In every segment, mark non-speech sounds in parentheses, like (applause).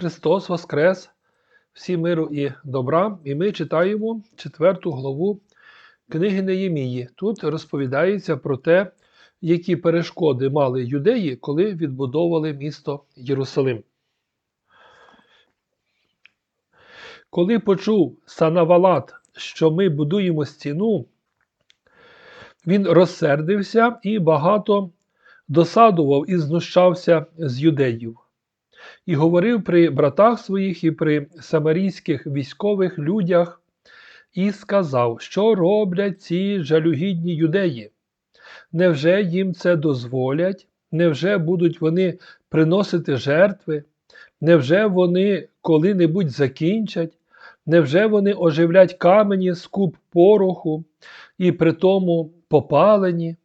Христос Воскрес, всі миру і добра, і ми читаємо четверту главу книги Неємії. Тут розповідається про те, які перешкоди мали юдеї, коли відбудовували місто Єрусалим. Коли почув Санавалат, що ми будуємо стіну, він розсердився і багато досадував і знущався з юдеїв. І говорив при братах своїх і при самарійських військових людях, і сказав, що роблять ці жалюгідні юдеї. Невже їм це дозволять? Невже будуть вони приносити жертви? Невже вони коли-небудь закінчать? Невже вони оживлять камені з куб пороху і при тому попалені?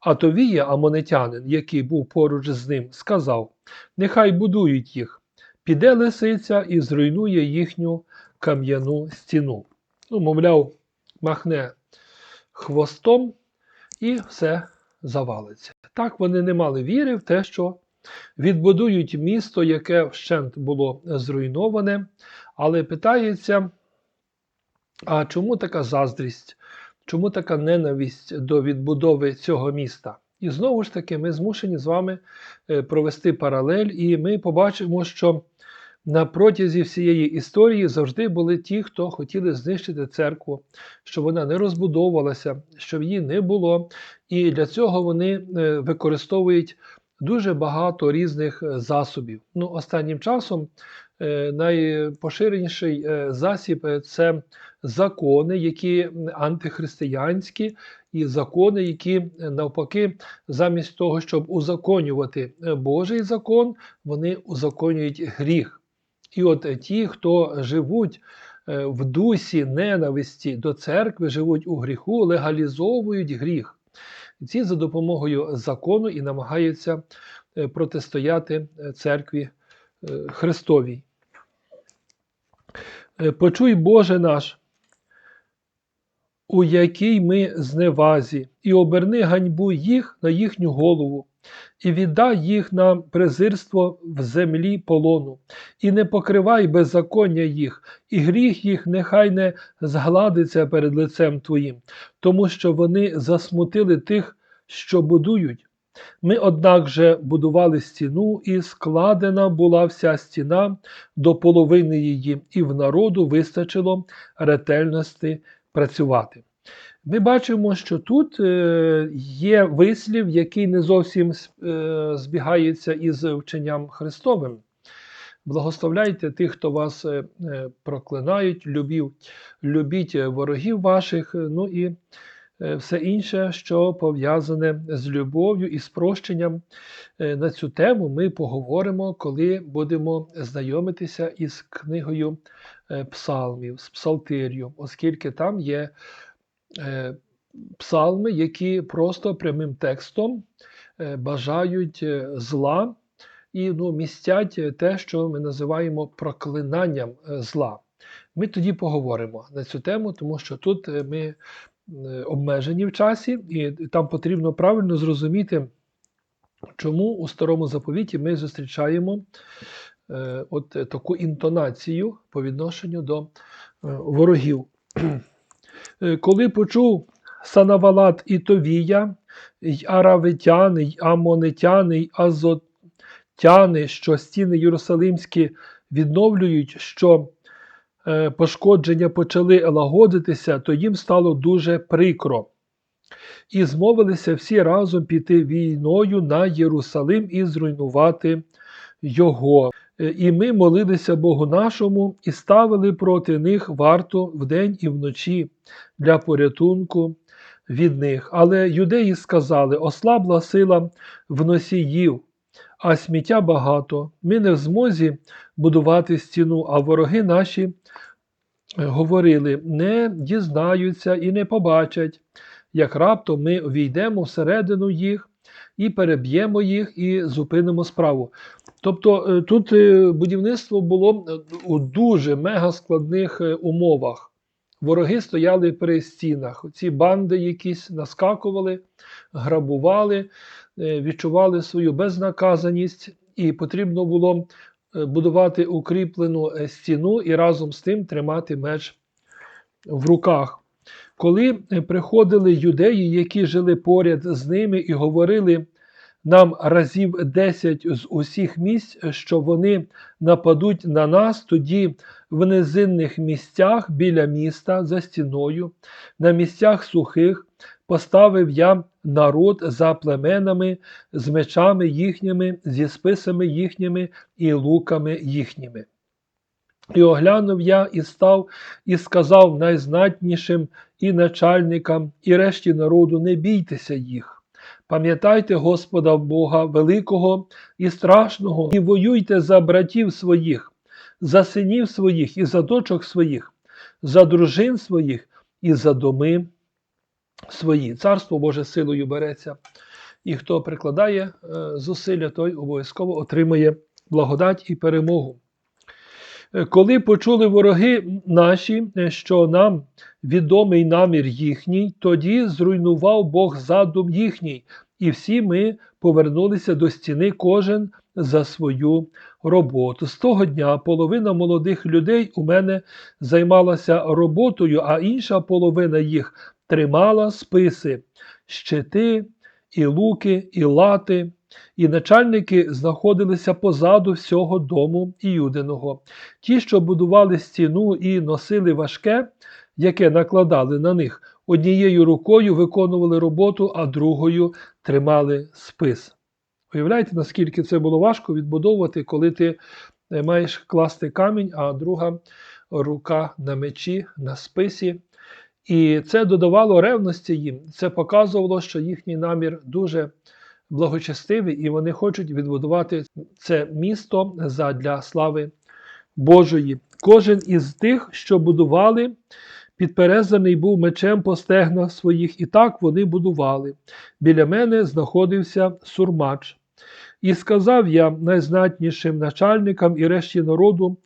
А Товія, амонитянин, який був поруч з ним, сказав: Нехай будують їх, піде лисиця і зруйнує їхню кам'яну стіну. Ну, мовляв, махне хвостом і все завалиться. Так вони не мали віри в те, що відбудують місто, яке вщент було зруйноване, але питається, а чому така заздрість, чому така ненависть до відбудови цього міста? І знову ж таки, ми змушені з вами е, провести паралель, і ми побачимо, що на протязі всієї історії завжди були ті, хто хотіли знищити церкву, щоб вона не розбудовувалася, щоб її не було. І для цього вони е, використовують дуже багато різних е, засобів. Ну, Останнім часом найпоширеніший засіб це закони, які антихристиянські, і закони, які навпаки, замість того, щоб узаконювати Божий закон, вони узаконюють гріх. І от ті, хто живуть е, в дусі ненависті до церкви, живуть у гріху, легалізовують гріх. Ці за допомогою закону і намагаються е, протистояти е, церкві Христовій. Почуй Боже наш, у якій ми зневазі, і оберни ганьбу їх на їхню голову, і віддай їх на презирство в землі полону, і не покривай беззаконня їх, і гріх їх нехай не згладиться перед лицем Твоїм, тому що вони засмутили тих, що будують. Ми, однак же, будували стіну, і складена була вся стіна до половини її, і в народу вистачило ретельності працювати. Ми бачимо, що тут е, є вислів, який не зовсім е, збігається із вченням Христовим. Благословляйте тих, хто вас е, проклинають, любів, любіть ворогів ваших, ну і все інше, що пов'язане з любов'ю і з прощенням. На цю тему ми поговоримо, коли будемо знайомитися із книгою псалмів, з псалтир'ю, оскільки там є. Е, псалми, які просто прямим текстом е, бажають е, зла і ну, містять те, що ми називаємо проклинанням зла. Ми тоді поговоримо на цю тему, тому що тут ми обмежені в часі, і там потрібно правильно зрозуміти, чому у старому заповіті ми зустрічаємо от таку інтонацію по відношенню до ворогів. (clears throat) Е, коли почув Санавалат і Товія, й Аравитяни, й Амонитяни, й Азотяни, що стіни Єрусалимські відновлюють, що е, пошкодження почали лагодитися, то їм стало дуже прикро. І змовилися всі разом піти війною на Єрусалим і зруйнувати його. Е, і ми молилися Богу нашому і ставили проти них варту вдень і вночі для порятунку від них. Але юдеї сказали: ослабла сила в носіїв, а сміття багато. Ми не в змозі будувати стіну, а вороги наші е, говорили: не дізнаються і не побачать, як раптом ми війдемо всередину їх. І переб'ємо їх, і зупинимо справу. Тобто е, тут е, будівництво було е, у дуже мега складних умовах. Вороги стояли при стінах. Ці банди якісь наскакували, грабували, відчували свою безнаказаність, і потрібно було будувати укріплену стіну і разом з тим тримати меч в руках. Коли е, приходили юдеї, які жили поряд з ними, і говорили нам разів десять з усіх місць, що вони нападуть на нас, тоді в низинних місцях біля міста за стіною, на місцях сухих, поставив я народ за племенами, з мечами їхніми, зі списами їхніми і луками їхніми. І оглянув я і став, і сказав найзнатнішим і начальникам, і решті народу, не бійтеся їх. Пам'ятайте Господа Бога великого і страшного, і воюйте за братів своїх, за синів своїх і за дочок своїх, за дружин своїх і за доми свої. Царство Боже силою береться. І хто прикладає е, зусилля, той обов'язково отримує благодать і перемогу. Е, Коли почули вороги наші, е, що нам відомий намір їхній, тоді зруйнував Бог задум їхній, і всі ми повернулися до стіни кожен за свою роботу. З того дня половина молодих людей у мене займалася роботою, а інша половина їх тримала списи, щити, і луки, і лати. І начальники знаходилися позаду всього дому Іудиного. Ті, що будували стіну і носили важке, яке накладали на них, однією рукою виконували роботу, а другою тримали спис. Уявляєте, наскільки це було важко відбудовувати, коли ти е, маєш класти камінь, а друга рука на мечі, на списі. І це додавало ревності їм. Це показувало, що їхній намір дуже благочестивий, і вони хочуть відбудувати це місто задля слави Божої. Кожен із тих, що будували, підперезаний був мечем по стегнах своїх, і так вони будували. Біля мене знаходився сурмач. І сказав я найзнатнішим начальникам і решті народу,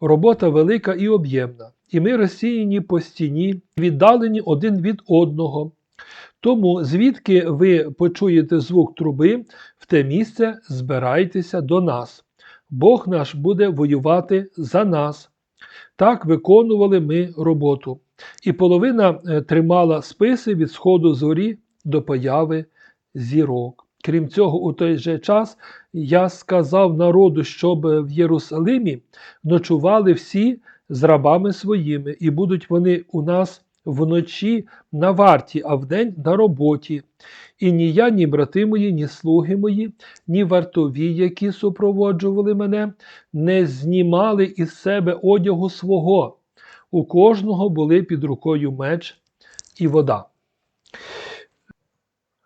робота велика і об'ємна, і ми розсіяні по стіні, віддалені один від одного. Тому, звідки ви почуєте звук труби, в те місце збирайтеся до нас. Бог наш буде воювати за нас. Так виконували ми роботу. І половина е, тримала списи від сходу зорі до появи зірок. Крім цього, у той же час я сказав народу, щоб в Єрусалимі ночували всі з рабами своїми, і будуть вони у нас вночі на варті, а вдень на роботі. І ні я, ні брати мої, ні слуги мої, ні вартові, які супроводжували мене, не знімали із себе одягу свого. У кожного були під рукою меч і вода.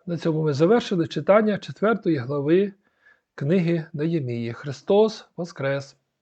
На цьому ми завершили читання 4 глави книги Неємії. Христос Воскрес!